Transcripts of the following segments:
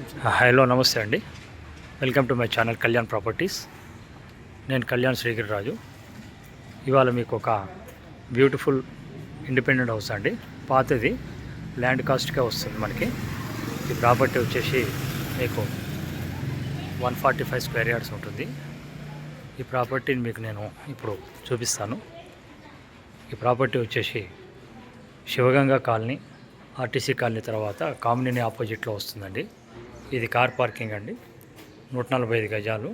Ah, hello నమస్తే అండి. Welcome to my channel Kalyan properties నేను కళ్యాణ్ శ్రీగిరిరాజు. ఇవాళ మీకు ఒక బ్యూటిఫుల్ ఇండిపెండెంట్ హౌస్ అండి. పాతది ల్యాండ్ కాస్ట్గా వస్తుంది మనకి. ఈ ప్రాపర్టీ వచ్చేసి మీకు one forty five square yards ఉంటుంది. ఈ ప్రాపర్టీని మీకు నేను ఇప్పుడు చూపిస్తాను. ఈ ప్రాపర్టీ వచ్చేసి శివగంగా కాలనీ ఆర్టీసీ కాలనీ తర్వాత కామినీని ఆపోజిట్లో వస్తుందండి. ఇది కార్ పార్కింగ్ అండి. నూట నలభై ఐదు గజాలు.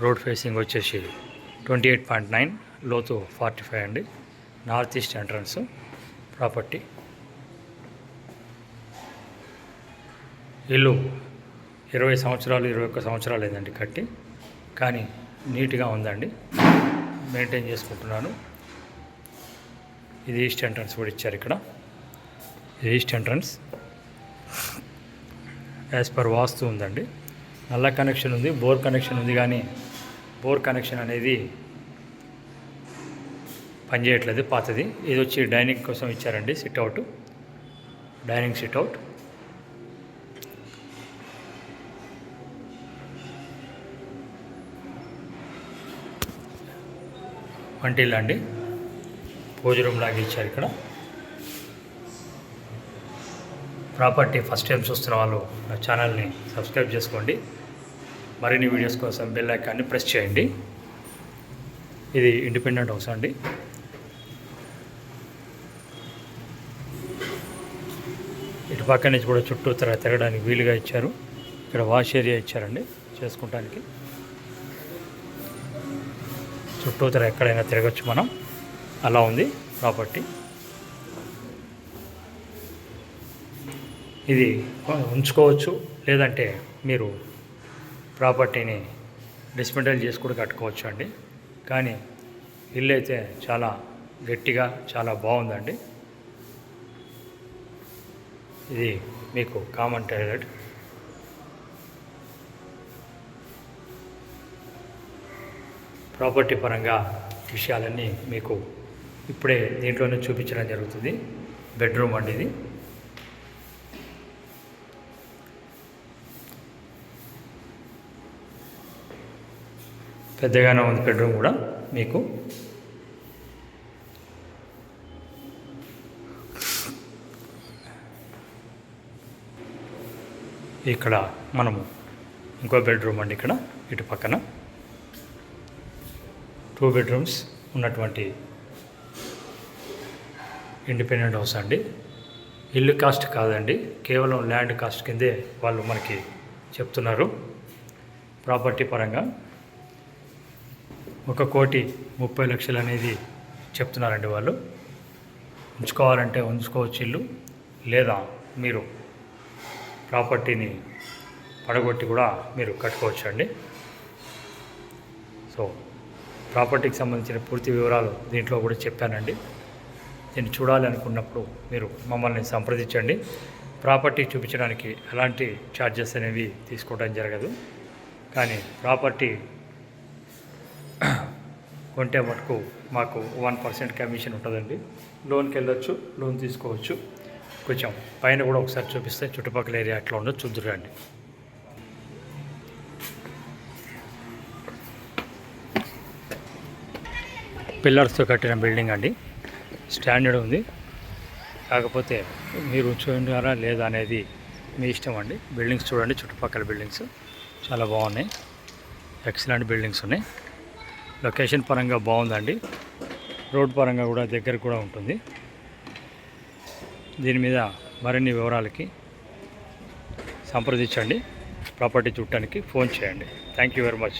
రోడ్ ఫేసింగ్ వచ్చేసి ట్వంటీ ఎయిట్ పాయింట్ నైన్ లోతు ఫార్టీ ఫైవ్ అండి. North east entrance property. ఇల్లు ఇరవై సంవత్సరాలు ఇరవై ఒక్క సంవత్సరాలు అయిందండి కట్టి. కానీ నీట్గా ఉందండి. మెయింటైన్ చేసుకుంటున్నాను. ఇది ఈస్ట్ ఎంట్రన్స్ కూడా ఇచ్చారు ఇక్కడ. East entrance. As per vastu ఉందండి. నల్ల కనెక్షన్ ఉంది బోర్ కనెక్షన్ ఉంది కానీ బోర్ కనెక్షన్ అనేది పనిచేయట్లేదు పాతది. ఇది వచ్చి డైనింగ్ కోసం ఇచ్చారండి సిట్అవుట్ డైనింగ్ సిట్అవుట్ వంటిల్లు అండి. పూజ రూమ్ లాగా ఇచ్చారు ఇక్కడ. ప్రాపర్టీ ఫస్ట్ టైం చూస్తున్న వాళ్ళు నా ఛానల్ని సబ్స్క్రైబ్ చేసుకోండి. మరిన్ని వీడియోస్ కోసం బెల్ ఐకాన్ని ప్రెస్ చేయండి. ఇది ఇండిపెండెంట్ హౌస్ అండి. ఇటు పక్క నుంచి కూడా చుట్టూ తిరగడానికి వీలుగా ఇచ్చారు. ఇక్కడ వాష్ ఏరియా ఇచ్చారండి చేసుకుంటానికి. చుట్టూ తిర ఎక్కడైనా తిరగచ్చు మనం. అలా ఉంది ప్రాపర్టీ. ఇది ఉంచుకోవచ్చు లేదంటే మీరు ప్రాపర్టీని డిస్మెంటల్ చేసి కూడా కట్టుకోవచ్చు అండి. కానీ ఇల్లు అయితే చాలా గట్టిగా చాలా బాగుందండి. ఇది మీకు కామన్ టాయిలెట్. ప్రాపర్టీ పరంగా విషయాలన్నీ మీకు ఇప్పుడే దీంట్లోనే చూపించడం జరుగుతుంది. బెడ్రూమ్ అండి ఇది. పెద్దగానే ఉంది బెడ్రూమ్ కూడా మీకు. ఇక్కడ మనము ఇంకో బెడ్రూమ్ అండి ఇక్కడ ఇటు పక్కన. టూ బెడ్రూమ్స్ ఉన్నటువంటి ఇండిపెండెంట్ హౌస్ అండి. ఇల్లు కాస్ట్ కాదండి కేవలం ల్యాండ్ కాస్ట్ కిందే వాళ్ళు మనకి చెప్తున్నారు. ప్రాపర్టీ పరంగా ఒక కోటి ముప్పై లక్షలు అనేది చెప్తున్నారండి వాళ్ళు. ఉంచుకోవాలంటే ఉంచుకోవచ్చు ఇల్లు లేదా మీరు ప్రాపర్టీని పడగొట్టి కూడా మీరు కట్టుకోవచ్చు అండి. సో ప్రాపర్టీకి సంబంధించిన పూర్తి వివరాలు దీంట్లో కూడా చెప్పానండి. దీన్ని చూడాలి అనుకున్నప్పుడు మీరు మమ్మల్ని సంప్రదించండి. ప్రాపర్టీ చూపించడానికి ఎలాంటి ఛార్జెస్ అనేవి తీసుకోవడం జరగదు. కానీ ప్రాపర్టీ కొంటే మటుకు మాకు వన్ పర్సెంట్ కమిషన్ ఉంటుందండి. లోన్కి వెళ్ళొచ్చు లోన్ తీసుకోవచ్చు. కొంచెం పైన కూడా ఒకసారి చూపిస్తే చుట్టుపక్కల ఏరియా ఎట్లా ఉండదు చూద్దురండి పిల్లర్స్తో కట్టిన బిల్డింగ్ అండి. స్టాండర్డ్ ఉంది. కాకపోతే మీరు ఉంచుకుంటారా లేదా అనేది మీ ఇష్టం అండి. బిల్డింగ్స్ చూడండి చుట్టుపక్కల బిల్డింగ్స్ చాలా బాగున్నాయి. ఎక్సలెంట్ బిల్డింగ్స్ ఉన్నాయి. లొకేషన్ పరంగా బాగుందండి. రోడ్ పరంగా కూడా దగ్గర కూడా ఉంటుంది. దీని మీద మరిన్ని వివరాలకి సంప్రదించండి. ప్రాపర్టీ చూడటానికి ఫోన్ చేయండి. Thank you very much